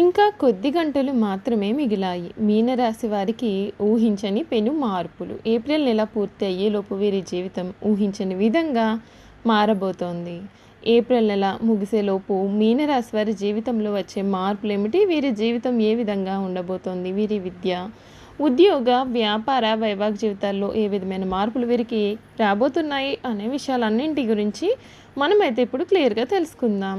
ఇంకా కొద్ది గంటలు మాత్రమే మిగిలాయి. మీనరాశి వారికి ఊహించని పెను మార్పులు. ఏప్రిల్ నెల పూర్తి అయ్యేలోపు వీరి జీవితం ఊహించని విధంగా మారబోతోంది. ఏప్రిల్ నెల ముగిసేలోపు మీనరాశి వారి జీవితంలో వచ్చే మార్పులు ఏమిటి వీరి జీవితం ఏ విధంగా ఉండబోతోంది? వీరి విద్య ఉద్యోగ వ్యాపార వైవాహిక జీవితాల్లో ఏ విధమైన మార్పులు వీరికి రాబోతున్నాయి? అనే విషయాలన్నింటి గురించి మనమైతే ఇప్పుడు క్లియర్గా తెలుసుకుందాం.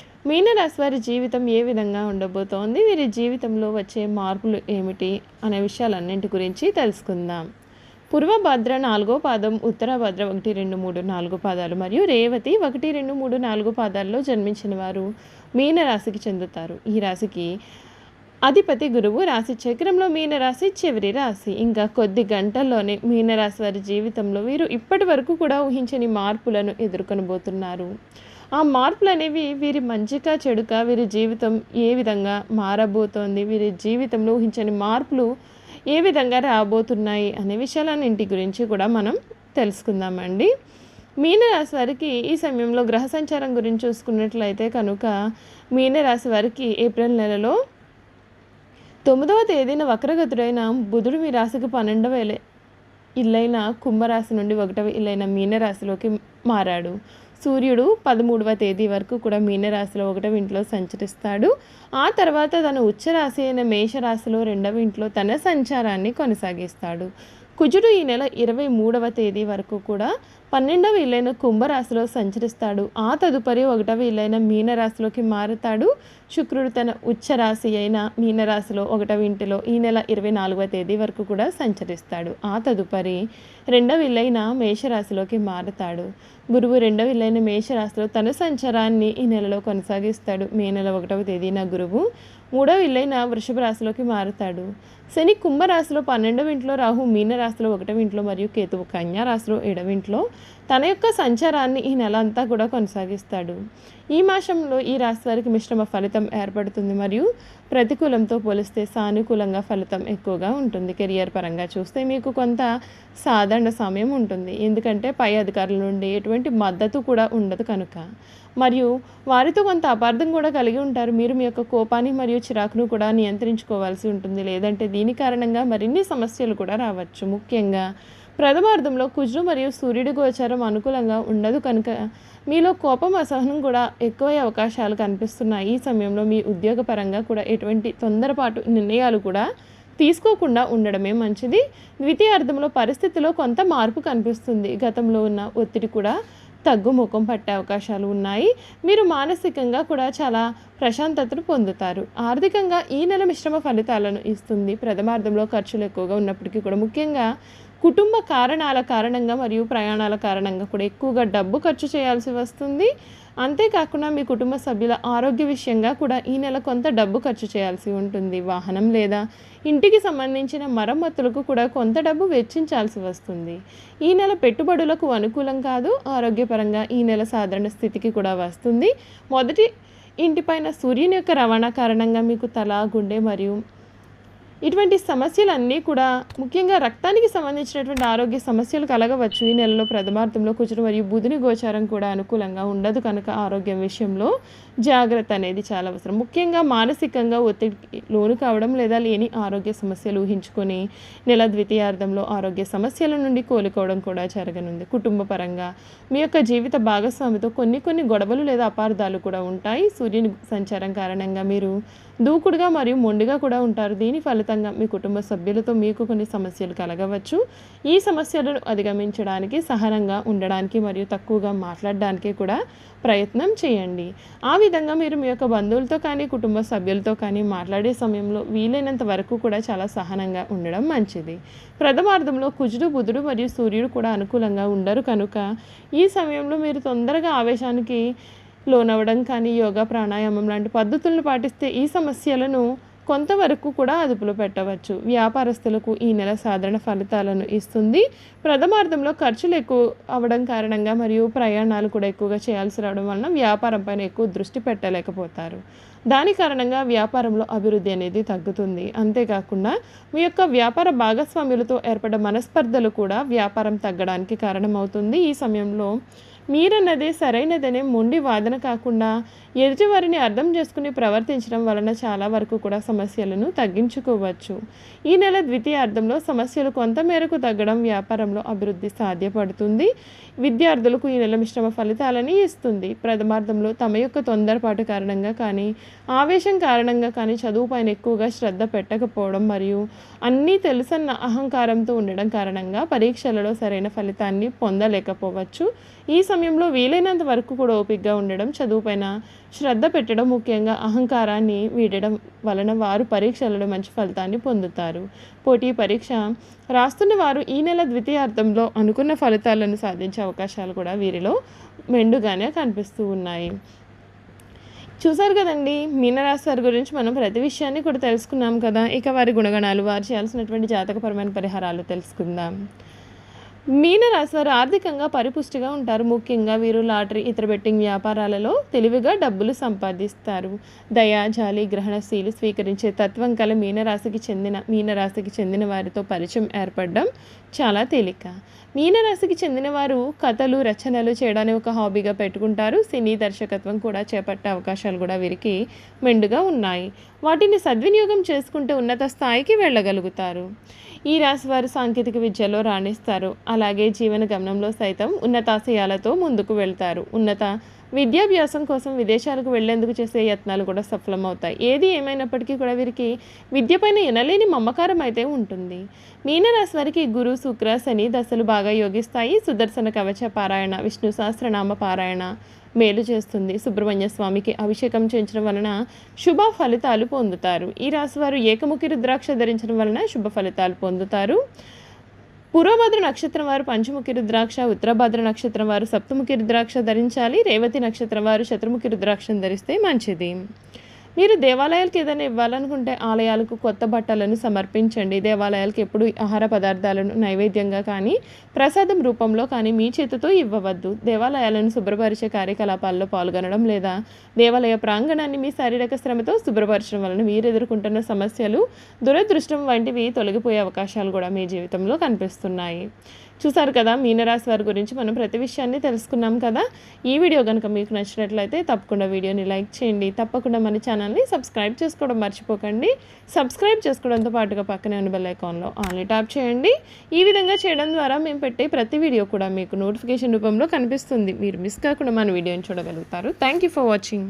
మీనరాశి వారి జీవితం ఏ విధంగా ఉండబోతోంది? వీరి జీవితంలో వచ్చే మార్పులు ఏమిటి? అనే విషయాలన్నింటి గురించి తెలుసుకుందాం. పూర్వభద్ర నాలుగో పాదం ఉత్తరభద్ర ఒకటి రెండు మూడు నాలుగు పాదాలు మరియు రేవతి ఒకటి రెండు మూడు నాలుగు పాదాల్లో జన్మించిన వారు మీనరాశికి చెందుతారు. ఈ రాశికి అధిపతి గురువు రాశి చక్రంలో మీనరాశి చివరి రాశి. ఇంకా కొద్ది గంటల్లోనే మీనరాశి వారి జీవితంలో వీరు ఇప్పటి వరకు కూడా ఊహించని మార్పులను ఎదుర్కొనబోతున్నారు. ఆ మార్పులు అనేవి వీరి మంచిగా చెడుక వీరి జీవితం ఏ విధంగా మారబోతోంది వీరి జీవితంలో ఊహించని మార్పులు ఏ విధంగా రాబోతున్నాయి అనే విషయాలన్నింటి గురించి కూడా మనం తెలుసుకుందామండి. మీనరాశి వారికి ఈ సమయంలో గ్రహ సంచారం గురించి చూసుకున్నట్లయితే కనుక మీనరాశి వారికి ఏప్రిల్ నెలలో తొమ్మిదవ తేదీన వక్రగతుడైన బుధుడు మీ రాశికి పన్నెండవ ఇల్లైన కుంభరాశి నుండి ఒకటవ ఇల్లైన మీనరాశిలోకి మారాడు. సూర్యుడు పదమూడవ తేదీ వరకు కూడా మీనరాశిలో ఒకటవ ఇంట్లో సంచరిస్తాడు. ఆ తర్వాత తన ఉచ్చరాశి అయిన మేషరాశిలో రెండవ ఇంట్లో తన సంచారాన్ని కొనసాగిస్తాడు. కుజుడు ఈ నెల ఇరవై మూడవ తేదీ వరకు కూడా పన్నెండవ ఇల్లైన కుంభరాశిలో సంచరిస్తాడు. ఆ తదుపరి ఒకటవ ఇల్లైన మీనరాశిలోకి మారుతాడు. శుక్రుడు తన ఉచ్చరాశి అయిన మీనరాశిలో ఒకటవ ఇంటిలో ఈ నెల ఇరవై నాలుగవ తేదీ వరకు కూడా సంచరిస్తాడు. ఆ తదుపరి రెండవ ఇల్లైన మేషరాశిలోకి మారుతాడు. గురువు రెండవ ఇల్లైన మేషరాశిలో తన సంచారాన్ని ఈ నెలలో కొనసాగిస్తాడు. మే నెల ఒకటవ తేదీన గురువు మూడవ ఇల్లైన వృషభ రాశిలోకి మారుతాడు. శని కుంభరాశిలో పన్నెండవ ఇంట్లో రాహు మీనరాశిలో ఒకటవ ఇంట్లో మరియు కేతువు కన్యా రాశిలో ఏడవ ఇంట్లో తన యొక్క సంచారాన్ని ఈ నెల అంతా కూడా కొనసాగిస్తాడు. ఈ మాసంలో ఈ రాశి వారికి మిశ్రమ ఫలితం ఏర్పడుతుంది మరియు ప్రతికూలంతో పోలిస్తే సానుకూలంగా ఫలితం ఎక్కువగా ఉంటుంది. కెరియర్ పరంగా చూస్తే మీకు కొంత సాధారణ సమయం ఉంటుంది. ఎందుకంటే పై అధికారుల నుండి ఎటువంటి మద్దతు కూడా ఉండదు కనుక. మరియు వారితో కొంత అపార్థం కూడా కలిగి ఉంటారు. మీరు మీ యొక్క కోపాన్ని మరియు చిరాకును కూడా నియంత్రించుకోవాల్సి ఉంటుంది. లేదంటే దీని కారణంగా మరిన్ని సమస్యలు కూడా రావచ్చు. ముఖ్యంగా ప్రథమార్థంలో కుజుడు మరియు సూర్యుడి గోచారం అనుకూలంగా ఉండదు కనుక మీలో కోపం అసహనం కూడా ఎక్కువ అవకాశాలు కనిపిస్తున్నాయి. ఈ సమయంలో మీ ఉద్యోగపరంగా కూడా ఎటువంటి తొందరపాటు నిర్ణయాలు కూడా తీసుకోకుండా ఉండడమే మంచిది. ద్వితీయార్థంలో పరిస్థితిలో కొంత మార్పు కనిపిస్తుంది. గతంలో ఉన్న ఒత్తిడి కూడా తగ్గుముఖం పట్టే అవకాశాలు ఉన్నాయి. మీరు మానసికంగా కూడా చాలా ప్రశాంతతను పొందుతారు. ఆర్థికంగా ఈ నెల మిశ్రమ ఫలితాలను ఇస్తుంది. ప్రథమార్థంలో ఖర్చులు ఎక్కువగా ఉన్నప్పటికీ కూడా ముఖ్యంగా కుటుంబ కారణాల కారణంగా మరియు ప్రయాణాల కారణంగా కూడా ఎక్కువగా డబ్బు ఖర్చు చేయాల్సి వస్తుంది. అంతేకాకుండా మీ కుటుంబ సభ్యుల ఆరోగ్య విషయంగా కూడా ఈ నెల కొంత డబ్బు ఖర్చు చేయాల్సి ఉంటుంది. వాహనం లేదా ఇంటికి సంబంధించిన మరమ్మతులకు కూడా కొంత డబ్బు వెచ్చించాల్సి వస్తుంది. ఈ నెల పెట్టుబడులకు అనుకూలం కాదు. ఆరోగ్యపరంగా ఈ నెల సాధారణ స్థితికి కూడా వస్తుంది. మొదటి ఇంటిపైన సూర్యుని యొక్క రవాణా కారణంగా మీకు తల గుండె మరియు ఇటువంటి సమస్యలన్నీ కూడా ముఖ్యంగా రక్తానికి సంబంధించినటువంటి ఆరోగ్య సమస్యలు కలగవచ్చు. ఈ నెలలో ప్రథమార్థంలో కూర్చుని మరియు బుధుని గోచారం కూడా అనుకూలంగా ఉండదు. కనుక ఆరోగ్యం విషయంలో జాగ్రత్త అనేది చాలా అవసరం. ముఖ్యంగా మానసికంగా ఒత్తిడికి లోను కావడం లేదా లేని ఆరోగ్య సమస్యలు ఊహించుకొని నెల ద్వితీయార్థంలో ఆరోగ్య సమస్యల నుండి కోలుకోవడం కూడా జరగనుంది. కుటుంబ పరంగా మీ యొక్క జీవిత భాగస్వామితో కొన్ని కొన్ని గొడవలు లేదా అపార్థాలు కూడా ఉంటాయి. సూర్యుని సంచారం కారణంగా మీరు దూకుడుగా మరియు మొండిగా కూడా ఉంటారు. దీని ఫలితంగా మీ కుటుంబ సభ్యులతో మీకు కొన్ని సమస్యలు కలగవచ్చు. ఈ సమస్యలను అధిగమించడానికి సహనంగా ఉండడానికి మరియు తక్కువగా మాట్లాడడానికి కూడా ప్రయత్నం చేయండి. ఆ విధంగా మీరు మీ యొక్క బంధువులతో కానీ కుటుంబ సభ్యులతో కానీ మాట్లాడే సమయంలో వీలైనంత వరకు కూడా చాలా సహనంగా ఉండడం మంచిది. ప్రథమార్థంలో కుజుడు బుధుడు మరియు సూర్యుడు కూడా అనుకూలంగా ఉండరు కనుక ఈ సమయంలో మీరు తొందరగా ఆవేశానికి లోనవ్వడం కానీ యోగా ప్రాణాయామం లాంటి పద్ధతులను పాటిస్తే ఈ సమస్యలను కొంతవరకు కూడా అదుపులో పెట్టవచ్చు. వ్యాపారస్తులకు ఈ నెల సాధారణ ఫలితాలను ఇస్తుంది. ప్రథమార్థంలో ఖర్చులు ఎక్కువ అవ్వడం కారణంగా మరియు ప్రయాణాలు కూడా ఎక్కువగా చేయాల్సి రావడం వలన వ్యాపారం పైన ఎక్కువ దృష్టి పెట్టలేకపోతారు. దాని కారణంగా వ్యాపారంలో అభివృద్ధి అనేది తగ్గుతుంది. అంతేకాకుండా మీ యొక్క వ్యాపార భాగస్వాములతో ఏర్పడ్డ మనస్పర్ధలు కూడా వ్యాపారం తగ్గడానికి కారణమవుతుంది. ఈ సమయంలో మీరన్నదే సరైనదనే మొండి వాదన కాకుండా ఎదుటివారిని అర్థం చేసుకుని ప్రవర్తించడం వలన చాలా వరకు కూడా సమస్యలను తగ్గించుకోవచ్చు. ఈ నెల ద్వితీయ అర్థంలో సమస్యలు కొంత మేరకు తగ్గడం వ్యాపారంలో అభివృద్ధి సాధ్యపడుతుంది. విద్యార్థులకు ఈ నెల మిశ్రమ ఫలితాలని ఇస్తుంది. ప్రథమార్థంలో తమ యొక్క తొందరపాటు కారణంగా కానీ ఆవేశం కారణంగా కానీ చదువుపైన ఎక్కువగా శ్రద్ధ పెట్టకపోవడం మరియు అన్నీ తెలుసన్న అహంకారంతో ఉండడం కారణంగా పరీక్షలలో సరైన ఫలితాన్ని పొందలేకపోవచ్చు. ఈ సమయంలో వీలైనంత వరకు కూడా ఓపికగా ఉండడం చదువుపైన శ్రద్ధ పెట్టడం ముఖ్యంగా అహంకారాన్ని వీడడం వలన వారు పరీక్షలలో మంచి ఫలితాన్ని పొందుతారు. పోటీ పరీక్ష రాస్తున్న వారు ఈ నెల ద్వితీయార్థంలో అనుకున్న ఫలితాలను సాధించే అవకాశాలు కూడా వీరిలో మెండుగానే కనిపిస్తూ ఉన్నాయి. చూసారు కదండి మీనరాశి వారి గురించి మనం ప్రతి విషయాన్ని కూడా తెలుసుకున్నాం కదా. ఇక వారి గుణగణాలు వారు చేయాల్సినటువంటి జాతకపరమైన పరిహారాలు తెలుసుకుందాం. మీనరాశి వారు ఆర్థికంగా పరిపుష్టిగా ఉంటారు. ముఖ్యంగా వీరు లాటరీ ఇతర బెట్టింగ్ వ్యాపారాలలో తెలివిగా డబ్బులు సంపాదిస్తారు. దయా జాలి గ్రహణశీలు స్వీకరించే తత్వం కల మీనరాశికి చెందిన మీనరాశికి చెందిన వారితో పరిచయం ఏర్పడడం చాలా తేలిక. మీనరాశికి చెందిన వారు కథలు రచనలు చేయడానికి ఒక హాబీగా పెట్టుకుంటారు. సినీ దర్శకత్వం కూడా చేపట్టే అవకాశాలు కూడా వీరికి మెండుగా ఉన్నాయి. వాటిని సద్వినియోగం చేసుకుంటే ఉన్నత స్థాయికి వెళ్ళగలుగుతారు. ఈ రాశి వారు సాంకేతిక విద్యలో రాణిస్తారు. అలాగే జీవన గమనంలో సైతం ఉన్నతాశయాలతో ముందుకు వెళ్తారు. ఉన్నత విద్యాభ్యాసం కోసం విదేశాలకు వెళ్ళేందుకు చేసే యత్నాలు కూడా సఫలమవుతాయి. ఏది ఏమైనప్పటికీ కూడా వీరికి విద్యపైన ఎనలేని మమకారం అయితే ఉంటుంది. మీనరాశి వారికి గురు శుక్ర శని దశలు బాగా యోగిస్తాయి. సుదర్శన కవచ పారాయణ విష్ణు సహస్రనామ పారాయణ మేలు చేస్తుంది. సుబ్రహ్మణ్య స్వామికి అభిషేకం చేయించడం వలన శుభ ఫలితాలు పొందుతారు. ఈ రాశివారు ఏకముఖి రుద్రాక్ష ధరించడం వలన శుభ ఫలితాలు పొందుతారు. పూర్వభద్ర నక్షత్రం వారు పంచముఖి రుద్రాక్ష ఉత్తరభద్ర నక్షత్రం వారు సప్తముఖి రుద్రాక్ష ధరించాలి. రేవతి నక్షత్రం వారు శత్రుముఖి రుద్రాక్షను ధరిస్తే మంచిది. మీరు దేవాలయాలకు ఏదైనా ఇవ్వాలనుకుంటే ఆలయాలకు కొత్త బట్టలను సమర్పించండి. దేవాలయాలకు ఎప్పుడు ఆహార పదార్థాలను నైవేద్యంగా కానీ ప్రసాదం రూపంలో కానీ మీ చేతితో ఇవ్వవద్దు. దేవాలయాలను శుభ్రపరిచే కార్యకలాపాల్లో పాల్గొనడం లేదా దేవాలయ ప్రాంగణాన్ని మీ శారీరక శ్రమతో శుభ్రపరచడం వలన మీరు ఎదుర్కొంటున్న సమస్యలు దురదృష్టం వంటివి తొలగిపోయే అవకాశాలు కూడా మీ జీవితంలో కనిపిస్తున్నాయి. చూసారు కదా మీనరాశి వారి గురించి మనం ప్రతి విషయాన్ని తెలుసుకున్నాం కదా. ఈ వీడియో కనుక మీకు నచ్చినట్లయితే తప్పకుండా వీడియోని లైక్ చేయండి. తప్పకుండా మన ఛానల్ని సబ్స్క్రైబ్ చేసుకోవడం మర్చిపోకండి. సబ్స్క్రైబ్ చేసుకోవడంతో పాటుగా పక్కనే ఉన్న బెల్ ఐకాన్లో ఆన్లీ ట్యాప్ చేయండి. ఈ విధంగా చేయడం ద్వారా మేము పెట్టే ప్రతి వీడియో కూడా మీకు నోటిఫికేషన్ రూపంలో కనిపిస్తుంది. మీరు మిస్ కాకుండా మన వీడియోని చూడగలుగుతారు. Thank you for watching.